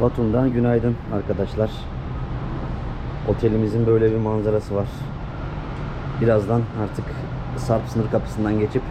Batum'dan günaydın arkadaşlar. Otelimizin böyle bir manzarası var. Birazdan artık Sarp sınır kapısından geçip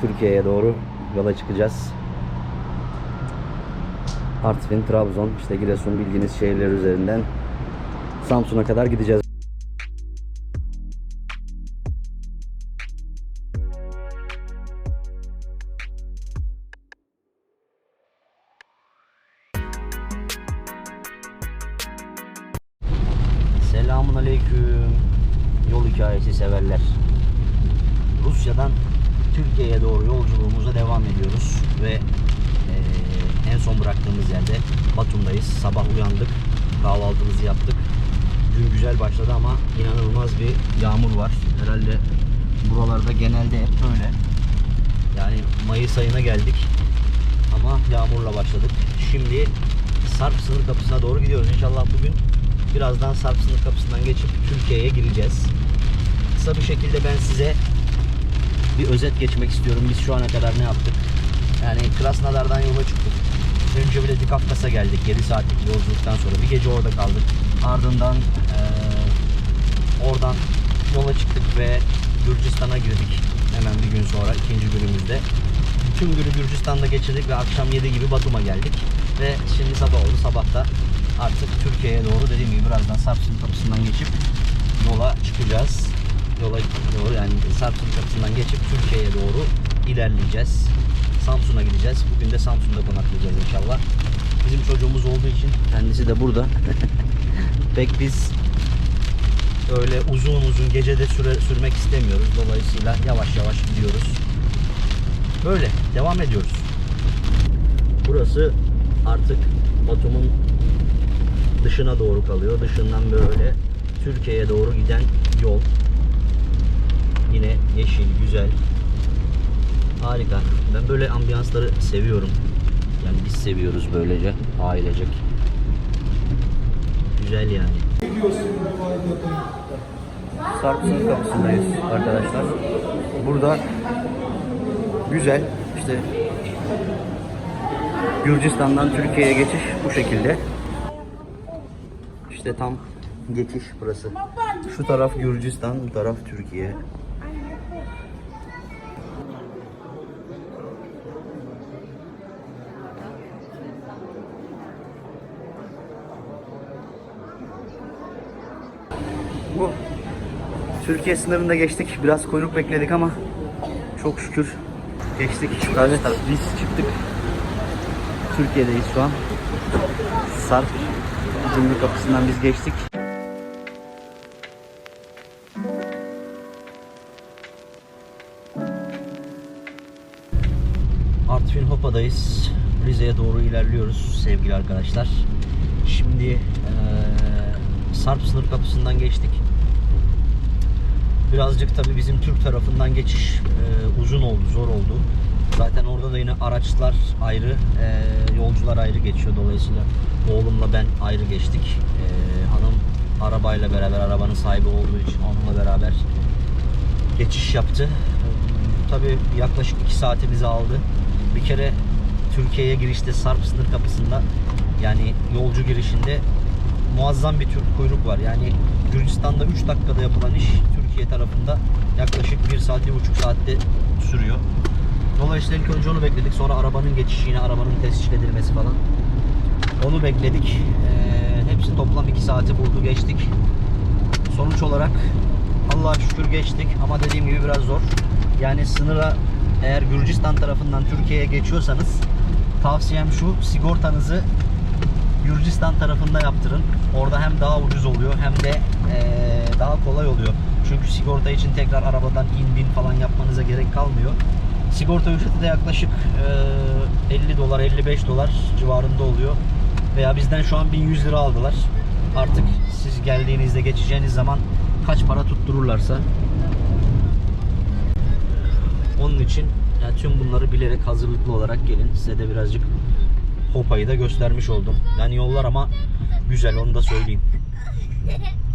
Türkiye'ye doğru yola çıkacağız. Artvin, Trabzon, işte Giresun bildiğiniz şehirler üzerinden Samsun'a kadar gideceğiz. Selamun aleyküm. Yol hikayesi severler. Rusya'dan Türkiye'ye doğru yolculuğumuza devam ediyoruz ve eee, en son bıraktığımız yerde Batum'dayız. Sabah uyandık, kahvaltımızı yaptık. Gün güzel başladı ama inanılmaz bir yağmur var. Herhalde buralarda genelde hep böyle. Yani Mayıs ayına geldik ama yağmurla başladık. Şimdi Sarp sınır kapısına doğru gidiyoruz. İnşallah bugün birazdan Sarp sınır kapısından geçip Türkiye'ye gireceğiz. Kısa bir şekilde ben size bir özet geçmek istiyorum. Biz şu ana kadar ne yaptık? Yani Krasnodar'dan yola çıktık. Önce Vladikavkaz'a geldik 7 saatlik yolculuktan sonra. Bir gece orada kaldık. Ardından eee, oradan yola çıktık ve Gürcistan'a girdik. Hemen bir gün sonra ikinci günümüzde. Tüm günü Gürcistan'da geçirdik ve akşam 7 gibi Batum'a geldik. Ve şimdi sabah oldu. Sabahta artık Türkiye'ye doğru dediğim gibi birazdan Sarpsın kapısından geçip yola çıkacağız. Yola doğru yani Sarpsın kapısından geçip Türkiye'ye doğru ilerleyeceğiz. Samsun'a gideceğiz. Bugün de Samsun'da konaklayacağız inşallah. Bizim çocuğumuz olduğu için kendisi de burada. Pek biz öyle uzun uzun gecede süre, sürmek istemiyoruz. Dolayısıyla yavaş yavaş gidiyoruz. Böyle devam ediyoruz. Burası artık Batum'un dışına doğru kalıyor. Dışından böyle Türkiye'ye doğru giden yol. Yine yeşil, güzel. Harika. Ben böyle ambiyansları seviyorum. Yani biz seviyoruz böylece ailecek. Güzel yani. Sarpsın kapısındayız arkadaşlar. Burada güzel işte Gürcistan'dan Türkiye'ye geçiş bu şekilde. İşte tam geçiş burası. Şu taraf Gürcistan, bu taraf Türkiye. Bu Türkiye sınırında geçtik. Biraz kuyruk bekledik ama çok şükür geçtik. Evet biz çıktık. Türkiye'deyiz şu an. Sarp gümrük kapısından biz geçtik. Artvin Hopa'dayız. Rize'ye doğru ilerliyoruz sevgili arkadaşlar. Şimdi eee, Sarp sınır kapısından geçtik. Birazcık tabii bizim Türk tarafından geçiş eee, uzun oldu, zor oldu. Zaten orada da yine araçlar ayrı, eee, yolcular ayrı geçiyor. Dolayısıyla oğlumla ben ayrı geçtik. Eee, hanım arabayla beraber, arabanın sahibi olduğu için onunla beraber geçiş yaptı. Tabii yaklaşık 2 saatimizi aldı. Bir kere Türkiye'ye girişte Sarp sınır kapısında yani yolcu girişinde muazzam bir Türk kuyruk var. Yani Gürcistan'da 3 dakikada yapılan iş Türkiye tarafında yaklaşık 1 saat, 1,5 saatte sürüyor. Dolayısıyla ilk önce onu bekledik. Sonra arabanın geçişi yine arabanın tescil edilmesi falan. Onu bekledik. Ee, hepsi toplam 2 saati buldu geçtik. Sonuç olarak Allah'a şükür geçtik ama dediğim gibi biraz zor. Yani sınıra eğer Gürcistan tarafından Türkiye'ye geçiyorsanız tavsiyem şu sigortanızı Gürcistan tarafında yaptırın. Orada hem daha ucuz oluyor hem de eee, daha kolay oluyor. Çünkü sigorta için tekrar arabadan in bin falan yapmanıza gerek kalmıyor. Sigorta ücreti de yaklaşık eee, 50 dolar 55 dolar civarında oluyor. Veya bizden şu an 1100 lira aldılar. Artık siz geldiğinizde geçeceğiniz zaman kaç para tuttururlarsa onun için yani tüm bunları bilerek hazırlıklı olarak gelin. Size de birazcık Hopa'yı da göstermiş oldum. Yani yollar ama güzel onu da söyleyeyim.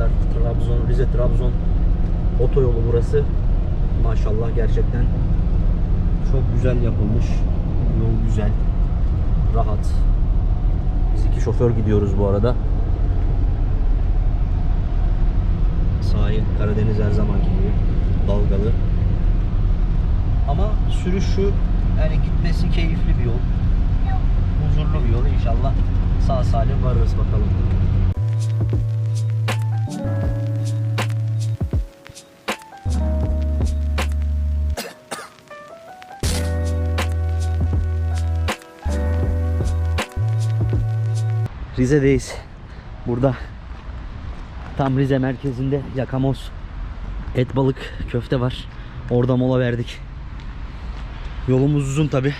arkadaşlar Trabzon otoyolu burası. Maşallah gerçekten çok güzel yapılmış. Yol güzel. Rahat. Biz iki şoför gidiyoruz bu arada. Sahil Karadeniz her zamanki gibi dalgalı. Ama sürüşü yani gitmesi keyifli bir yol. Huzurlu bir yol inşallah sağ salim varırız bakalım. Rize'deyiz. Burada tam Rize merkezinde yakamoz et balık köfte var. Orada mola verdik. Yolumuz uzun tabi.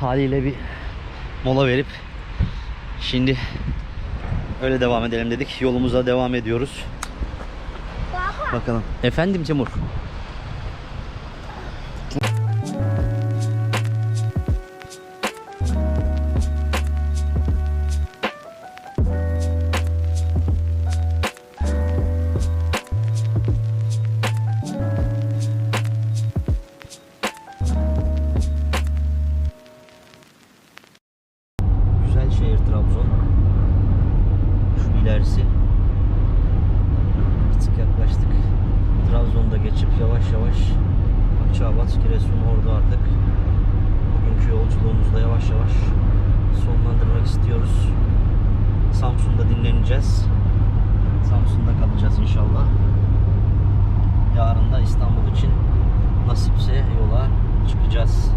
Haliyle bir mola verip şimdi öyle devam edelim dedik. Yolumuza devam ediyoruz. Bakalım. Efendim Cemur. Akçabat, Giresun orada artık bugünkü yolculuğumuzda yavaş yavaş sonlandırmak istiyoruz. Samsun'da dinleneceğiz. Samsun'da kalacağız inşallah. Yarın da İstanbul için nasipse yola çıkacağız.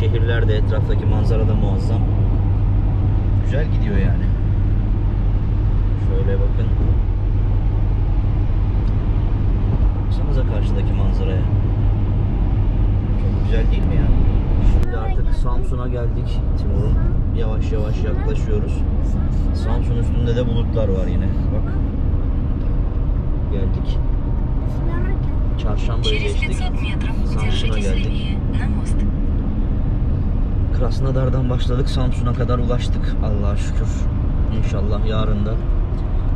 şehirler de etraftaki manzara da muazzam. Güzel gidiyor yani. Şöyle bakın. Baksanıza karşıdaki manzaraya. Çok güzel değil mi yani? Şimdi artık Samsun'a geldik Timur'un. Yavaş yavaş yaklaşıyoruz. Samsun üstünde de bulutlar var yine. Bak. Geldik. Çarşamba'ya geçtik. Samsun'a geldik. левее, на мост. Krasnodar'dan başladık. Samsun'a kadar ulaştık. Allah'a şükür. İnşallah yarın da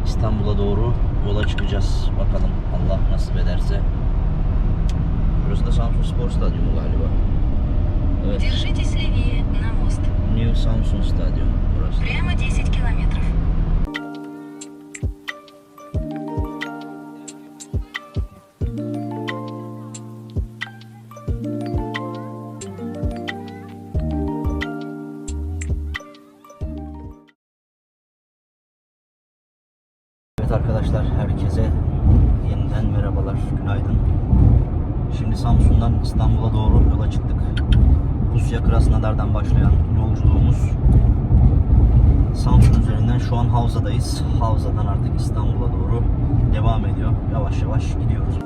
İstanbul'a doğru yola çıkacağız. Bakalım Allah nasip ederse. Burası da Samsun Spor Stadyumu galiba. Evet. Держитесь левее, на мост. New Samsun Stadyum burası. Прямо 10 километров. Doğru yola çıktık. Rusya Krasnodar'dan başlayan yolculuğumuz Samsun üzerinden şu an Havza'dayız. Havza'dan artık İstanbul'a doğru devam ediyor. Yavaş yavaş gidiyoruz.